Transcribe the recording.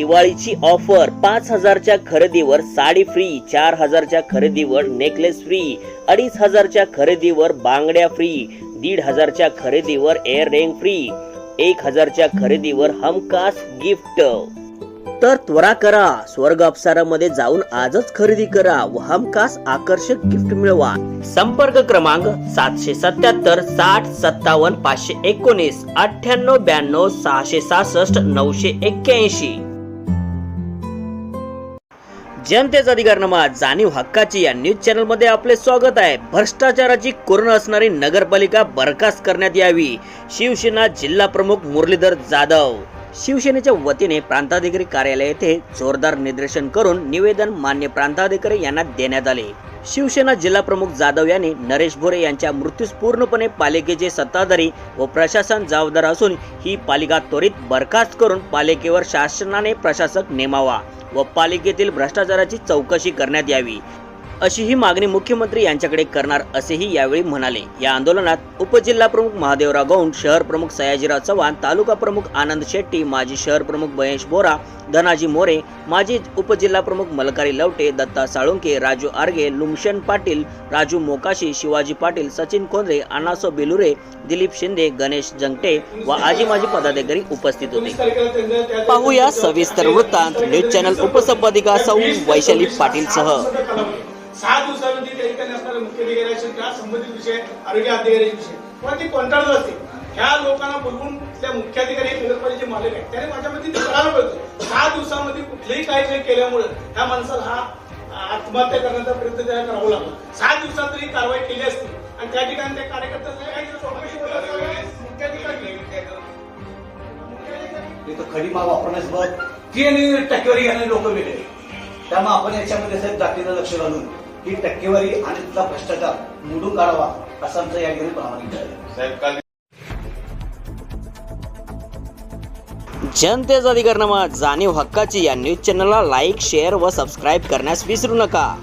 दिवाळीची ऑफर पाच हजारच्या खरेदीवर साडी फ्री चार हजारच्या खरेदीवर नेकलेस फ्री अडीच हजारच्या खरेदीवर बांगड्या फ्री दीड हजारच्या खरेदीवर एअर रिंग फ्री एक हजारच्या खरेदीवर हमखास गिफ्ट तर त्वरा करा स्वर्ग अप्सरामध्ये जाऊन आजच खरेदी करा व हमखास आकर्षक गिफ्ट मिळवा. संपर्क क्रमांक सातशे सत्याहत्तर साठ सत्तावन्न पाचशे एकोणीस अठ्ठ्याण्णव ब्याण्णव सहाशे सहासष्ट नऊशे एक्क्याऐंशी. जनतेचा अधिकारनामा जाणीव हक्काची या न्यूज चॅनलमध्ये आपले स्वागत आहे. भ्रष्टाचाराची कोरोना असणारी नगरपालिका बरखास्त करण्यात यावी. शिवसेना जिल्हा प्रमुख मुरलीधर जाधव. शिवसेनेच्या वतीने प्रांताधिकारी कार्यालय येथे जोरदार निदर्शन करून निवेदन मान्य प्रांताधिकारी यांना देण्यात आले. शिवसेना जिल्हा प्रमुख जाधव यांनी नरेश भोरे यांच्या मृत्यूस पूर्णपणे पालिकेचे सत्ताधारी व प्रशासन जबाबदार असून ही पालिका त्वरित बरखास्त करून पालिकेवर शासनाने प्रशासक नेमावा व पालिकेतील भ्रष्टाचाराची चौकशी करण्यात यावी. अशी ही मागणी मुख्यमंत्री यांच्याकडे करणार असेही यावेळी म्हणाले. या आंदोलनात उपजिल्हा प्रमुख महादेवराव गौंड शहर प्रमुख सयाजीराव चव्हाण तालुका प्रमुख आनंद शेट्टी माजी शहर प्रमुख महेश बोरा धनाजी मोरे माजी उपजिल्हा प्रमुख मलकारी लवटे दत्ता साळुंके राजू आर्गे लुमशन पाटील राजू मोकाशी शिवाजी पाटील सचिन कोंद्रे अनासो बेलुरे दिलीप शिंदे गणेश जंगटे व आजी माजी पदाधिकारी उपस्थित होते. पाहूया सविस्तर वृत्तांत न्यूज चॅनल उपसंपादिका सौ वैशाली पाटील सह सहा दिवसामध्ये त्या ठिकाणी असणारे मुख्याधिकारी असेल किंवा संबंधित विषय आरोग्य अधिकाऱ्याचे विषय. किंवा ते कॉन्ट्रॅक्टर असतील ह्या लोकांना बोलवून त्या मुख्याधिकारी नगरपालिकेचे मालक आहेत. त्याने माझ्या मते ते करायला पाहिजे. सहा दिवसामध्ये कुठलेही काही नाही केल्यामुळे ह्या माणसाला हा आत्महत्या करण्याचा प्रयत्न त्याला करावा लागला. सहा दिवसात तरी कारवाई केली असती आणि त्या ठिकाणी त्या तिथं खडी माल वापरण्यास बघ. ती आणि टक्केवारी घेणारे लोक वेगळे त्यामुळे आपण याच्यामध्ये साहेब जातीनं लक्ष घालून ही टक्केवारी आणि तिथला भ्रष्टाचार मोडून काढावा असं आमचं या ठिकाणी प्रामाणिक आहे. जनतेचा अधिकारनामा जाणीव हक्काची या न्यूज चॅनलला लाईक शेअर व सबस्क्राईब करण्यास विसरू नका.